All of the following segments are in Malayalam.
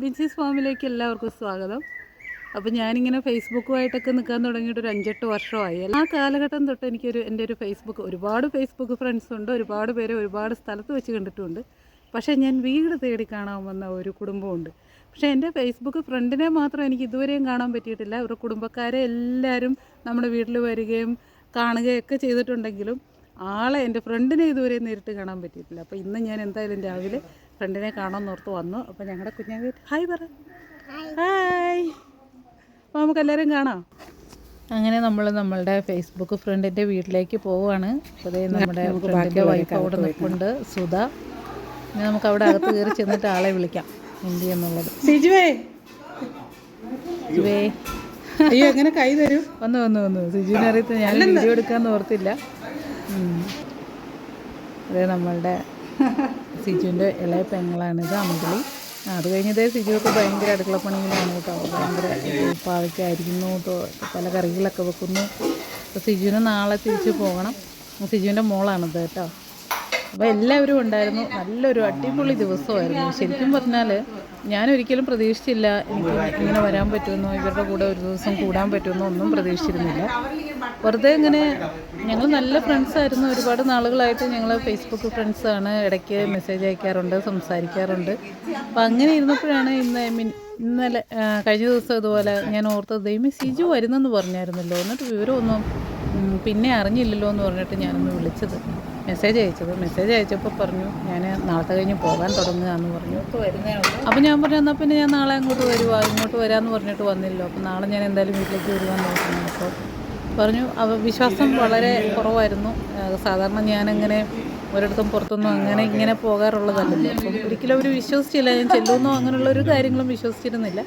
ബിൻസീസ് ഫാമിലേക്ക് എല്ലാവർക്കും സ്വാഗതം. അപ്പോൾ ഞാനിങ്ങനെ ഫേസ്ബുക്കുമായിട്ടൊക്കെ നിൽക്കാൻ തുടങ്ങിയിട്ട് ഒരു അഞ്ചെട്ട് വർഷമായി. ആ കാലഘട്ടം തൊട്ട് എനിക്കൊരു എന്റെ ഒരു ഫേസ്ബുക്ക് ഒരുപാട് ഫേസ്ബുക്ക് ഫ്രണ്ട്സ് ഉണ്ട്. ഒരുപാട് പേരെ ഒരുപാട് സ്ഥലത്ത് വെച്ച് കണ്ടിട്ടുണ്ട്. പക്ഷേ ഞാൻ വീട് തേടി കാണാൻ വന്ന ഒരു കുടുംബമുണ്ട്. പക്ഷേ എന്റെ ഫേസ്ബുക്ക് ഫ്രണ്ടിനെ മാത്രം എനിക്ക് ഇതുവരെയും കാണാൻ പറ്റിയിട്ടില്ല. ഒരു കുടുംബക്കാരെ എല്ലാവരും നമ്മുടെ വീട്ടിൽ വരികയും കാണുകയൊക്കെ ചെയ്തിട്ടുണ്ടെങ്കിലും ആളെ എന്റെ ഫ്രണ്ടിനെ ഇതുവരെ നേരിട്ട് കാണാൻ പറ്റിയിട്ടില്ല. അപ്പോൾ ഇന്ന് ഞാൻ എന്തായാലും രാവിലെ ഫ്രണ്ടിനെ കാണാൻ ഓർത്ത് വന്നു. അപ്പോൾ ഞങ്ങളുടെ കുഞ്ഞാവി ഹായ് പറ. ഹായ്. അപ്പോൾ നമുക്ക് എല്ലാവരും കാണാം? അങ്ങനെ നമ്മൾ നമ്മളുടെ ഫേസ്ബുക്ക് ഫ്രണ്ടിന്റെ വീട്ടിലേക്ക് പോവുകയാണ് അതേ നമ്മുടെ ഫ്രണ്ടിന്റെ വൈഫ് അവിടെ നിൽപ്പുണ്ട് സുധ. ഇനി നമുക്ക് അവിടെ അകത്ത് കയറി ചെന്നിട്ട് ആളെ വിളിക്കാം. എന്ത് എന്നുള്ളത്. സിജുവേ. സിജുവേ. അയ്യോ എങ്ങനെ കൈ തരും? വന്നു വന്നു വന്നു. സിജുവിനെ അറിയത്ത് ഞാൻ വീഡിയോ എടുക്കാമെന്ന് ഓർത്തില്ല. അതേ അതെ നമ്മളുടെ സിജുവിന്റെ ഇളയ പെങ്ങളാണിത് അമ്പിളി അത് കഴിഞ്ഞതേ സിജുവൊക്കെ ഭയങ്കര അടുക്കളപ്പണിയിലാണ് കേട്ടോ. ഭയങ്കര പാവയ്ക്കായിരിക്കുന്നു പല കറികളൊക്കെ വെക്കുന്നു. അപ്പോൾ സിജുവിന് നാളെ തിരിച്ച് പോകണം. സിജുവിന്റെ മോളാണിത് കേട്ടോ. അപ്പോൾ എല്ലാവരും ഉണ്ടായിരുന്നു. നല്ലൊരു അടിപൊളി ദിവസമായിരുന്നു. ശരിക്കും പറഞ്ഞാൽ ഞാൻ ഒരിക്കലും പ്രതീക്ഷിച്ചില്ല എനിക്ക് ഇങ്ങനെ വരാൻ പറ്റുമെന്നോ ഇവരുടെ കൂടെ ഒരു ദിവസം കൂടാൻ പറ്റുമെന്നോ ഒന്നും പ്രതീക്ഷിച്ചിരുന്നില്ല. വെറുതെ ഇങ്ങനെ ഞങ്ങൾ നല്ല ഫ്രണ്ട്സായിരുന്നു ഒരുപാട് നാളുകളായിട്ട് ഞങ്ങൾ ഫേസ്ബുക്ക് ഫ്രണ്ട്സാണ് ഇടയ്ക്ക് മെസ്സേജ് അയക്കാറുണ്ട് സംസാരിക്കാറുണ്ട്. അപ്പം അങ്ങനെ ഇരുന്നപ്പോഴാണ് ഇന്ന് mean, ഇന്നലെ കഴിഞ്ഞ ദിവസം ഇതുപോലെ ഞാൻ ഓർത്തത് ദൈവം സിജു വരുന്നെന്ന് പറഞ്ഞായിരുന്നല്ലോ. എന്നിട്ട് വിവരമൊന്നും പിന്നെ അറിഞ്ഞില്ലല്ലോ എന്ന് പറഞ്ഞിട്ട് ഞാനൊന്ന് വിളിച്ചത്. മെസ്സേജ് അയച്ചത്. മെസ്സേജ് അയച്ചപ്പോൾ പറഞ്ഞു ഞാൻ നാളത്തെ കഴിഞ്ഞ് പോകാൻ തുടങ്ങുക എന്ന് പറഞ്ഞു. അപ്പോൾ ഞാൻ പറഞ്ഞു എന്നാൽ പിന്നെ ഞാൻ നാളെ അങ്ങോട്ട് വരുവാ ഇങ്ങോട്ട് വരാമെന്ന് പറഞ്ഞിട്ട് വന്നില്ലല്ലോ. അപ്പോൾ നാളെ ഞാൻ എന്തായാലും വീട്ടിലേക്ക് വരുവാൻ നോക്കുന്നു അപ്പോൾ പറഞ്ഞു. അവ വിശ്വാസം വളരെ കുറവായിരുന്നു. സാധാരണ ഞാനങ്ങനെ ഒരിടത്തും പുറത്തൊന്നും അങ്ങനെ ഇങ്ങനെ പോകാറുള്ളതല്ലല്ലോ. ഒരിക്കലും അവർ വിശ്വസിച്ചില്ല. ഞാൻ ചെല്ലുമെന്നോ അങ്ങനെയുള്ള ഒരു കാര്യങ്ങളും വിശ്വസിച്ചിരുന്നില്ല.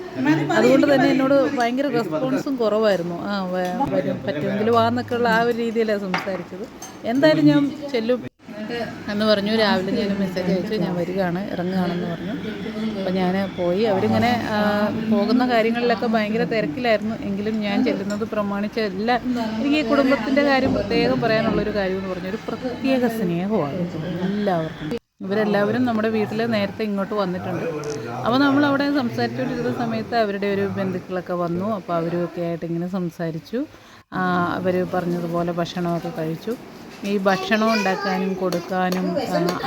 അതുകൊണ്ട് തന്നെ എന്നോട് ഭയങ്കര റെസ്പോൺസും കുറവായിരുന്നു. ആ വരും. പറ്റുമെങ്കിൽ വാ എന്നൊക്കെയുള്ള ആ ഒരു രീതിയിലാണ് സംസാരിച്ചത്. എന്തായാലും ഞാൻ ചെല്ലും. എന്ന് പറഞ്ഞു രാവിലെ ഞാൻ മെസ്സേജ് അയച്ചു. ഞാൻ വരികയാണ് ഇറങ്ങുകയാണെന്ന് പറഞ്ഞു. അപ്പോൾ ഞാൻ പോയി. അവരിങ്ങനെ പോകുന്ന കാര്യങ്ങളിലൊക്കെ ഭയങ്കര തിരക്കിലായിരുന്നു. എങ്കിലും ഞാൻ ചെല്ലുന്നത് പ്രമാണിച്ച എല്ലാ എനിക്ക് ഈ കുടുംബത്തിന്റെ കാര്യം പ്രത്യേകം പറയാനുള്ളൊരു കാര്യം എന്ന് പറഞ്ഞു ഒരു പ്രത്യേക സ്നേഹമാണ് എല്ലാവർക്കും. ഇവരെല്ലാവരും നമ്മുടെ വീട്ടിൽ നേരത്തെ ഇങ്ങോട്ട് വന്നിട്ടുണ്ട്. അപ്പോൾ നമ്മൾ അവിടെ സംസാരിച്ചുകൊണ്ടിരുന്ന സമയത്ത് അവരുടെ ഒരു ബന്ധുക്കളൊക്കെ വന്നു. അപ്പോൾ അവരൊക്കെ ആയിട്ട് ഇങ്ങനെ സംസാരിച്ചു. അവർ പറഞ്ഞതുപോലെ ഭക്ഷണമൊക്കെ കഴിച്ചു. ഈ ഭക്ഷണം ഉണ്ടാക്കാനും കൊടുക്കാനും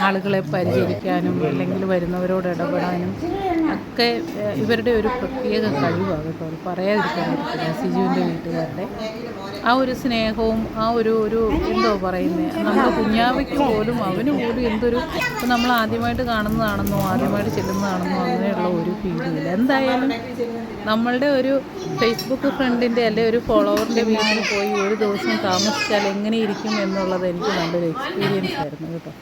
ആളുകളെ പരിചരിക്കാനും അല്ലെങ്കിൽ വരുന്നവരോട് ഇടപെടാനും ഒക്കെ ഇവരുടെ ഒരു പ്രത്യേക കഴിവാണ് കേട്ടോ. പറയാതിരിക്കാനായിട്ട് സിജുവിന്റെ വീട്ടുകാരുടെ. ആ ഒരു സ്നേഹവും ആ ഒരു ഒരു എന്തോ പറയുന്നത് നമ്മുടെ കുഞ്ഞാവയ്ക്ക് പോലും അവന് പോലും എന്തൊരു ഇപ്പം നമ്മൾ ആദ്യമായിട്ട് കാണുന്നതാണെന്നോ ആദ്യമായിട്ട് ചെല്ലുന്നതാണെന്നോ അങ്ങനെയുള്ള ഒരു ഫീലില്ല. എന്തായാലും നമ്മളുടെ ഒരു ഫേസ്ബുക്ക് ഫ്രണ്ടിന്റെ അല്ലെ ഒരു ഫോളോവറിന്റെ വീട്ടിൽ പോയി ഒരു ദിവസം താമസിച്ചാൽ എങ്ങനെ ഇരിക്കും എന്നുള്ളത് എനിക്ക് നല്ലൊരു എക്സ്പീരിയൻസ് ആയിരുന്നു കേട്ടോ.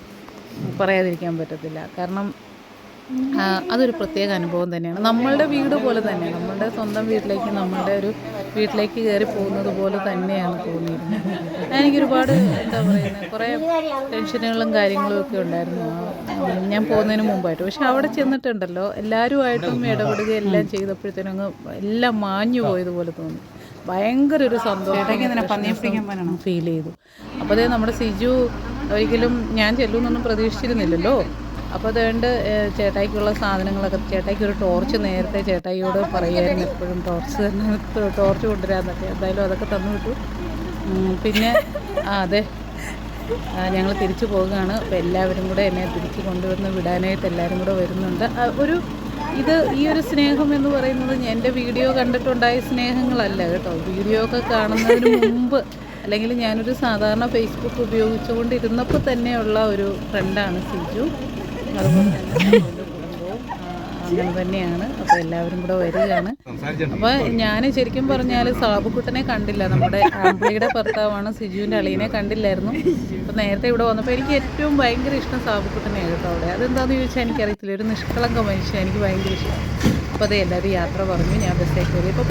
പറയാതിരിക്കാൻ പറ്റത്തില്ല. കാരണം അതൊരു പ്രത്യേക അനുഭവം തന്നെയാണ്. നമ്മളുടെ വീട് പോലെ തന്നെ നമ്മളുടെ സ്വന്തം വീട്ടിലേക്ക് നമ്മളുടെ ഒരു വീട്ടിലേക്ക് കയറി പോകുന്നത് പോലെ തന്നെയാണ് തോന്നിയിരുന്നത്. എനിക്ക് ഒരുപാട് എന്താ പറയുന്നത് കുറേ ടെൻഷനുകളും കാര്യങ്ങളും ഒക്കെ ഉണ്ടായിരുന്നു. ഞാൻ പോകുന്നതിന് മുമ്പായിട്ട്. പക്ഷെ അവിടെ ചെന്നിട്ടുണ്ടല്ലോ എല്ലാവരുമായിട്ടും ഇടപെടുക എല്ലാം ചെയ്തപ്പോഴത്തേനും അങ്ങ് എല്ലാം മാഞ്ഞു പോയതുപോലെ തോന്നി. ഭയങ്കര ഒരു സന്തോഷം ഫീൽ ചെയ്തു. അപ്പോൾ അതേ നമ്മുടെ സിജു ഒരിക്കലും ഞാൻ ചെല്ലുമെന്നൊന്നും പ്രതീക്ഷിച്ചിരുന്നില്ലല്ലോ. അപ്പോൾ അതുകൊണ്ട് ചേട്ടായിക്കുള്ള സാധനങ്ങളൊക്കെ ചേട്ടായിക്ക് ഒരു ടോർച്ച് നേരത്തെ ചേട്ടായിയോട് പറയായിരുന്നു എപ്പോഴും ടോർച്ച് തന്നെ ടോർച്ച് കൊണ്ടുവരാന്നൊക്കെ. എന്തായാലും അതൊക്കെ തന്നു വിട്ടു. പിന്നെ ആ അതെ ഞങ്ങൾ തിരിച്ചു പോവുകയാണ്. അപ്പോൾ എല്ലാവരും കൂടെ എന്നെ തിരിച്ചു കൊണ്ടുവന്ന് വിടാനായിട്ട് എല്ലാവരും കൂടെ വരുന്നുണ്ട്. ഒരു ഇത് ഈ ഒരു സ്നേഹം എന്ന് പറയുന്നത് എന്റെ വീഡിയോ കണ്ടിട്ടുണ്ടായ സ്നേഹങ്ങളല്ല കേട്ടോ. വീഡിയോ ഒക്കെ കാണുന്നതിന് മുമ്പ് അല്ലെങ്കിൽ ഞാനൊരു സാധാരണ ഫേസ്ബുക്ക് ഉപയോഗിച്ചുകൊണ്ടിരുന്നപ്പോൾ തന്നെയുള്ള ഒരു ഫ്രണ്ടാണ് സിജു. അതുപോലെ തന്നെ കുടുംബവും അങ്ങനെ തന്നെയാണ്. അപ്പോൾ എല്ലാവരും കൂടെ വരികയാണ്. അപ്പോൾ ഞാൻ ശരിക്കും പറഞ്ഞാൽ സാബുക്കുട്ടനെ കണ്ടില്ല. നമ്മുടെ ആംബ്ലിയുടെ ഭർത്താവാണ് സിജുവിന്റെ അളിയനെ കണ്ടില്ലായിരുന്നു. അപ്പോൾ നേരത്തെ ഇവിടെ വന്നപ്പോൾ എനിക്ക് ഏറ്റവും ഭയങ്കര ഇഷ്ടം സാബുക്കുട്ടനെയാണ് കേട്ടോ അവിടെ. അതെന്താണെന്ന് ചോദിച്ചാൽ എനിക്കറിയത്തില്ല. ഒരു നിഷ്കളങ്ക മനുഷ്യൻ എനിക്ക് ഭയങ്കര ഇഷ്ടം. അപ്പോൾ അതെ എല്ലാവരും യാത്ര പറഞ്ഞു. ഞാൻ ബസ്സിലേക്ക് കയറി. അപ്പോൾ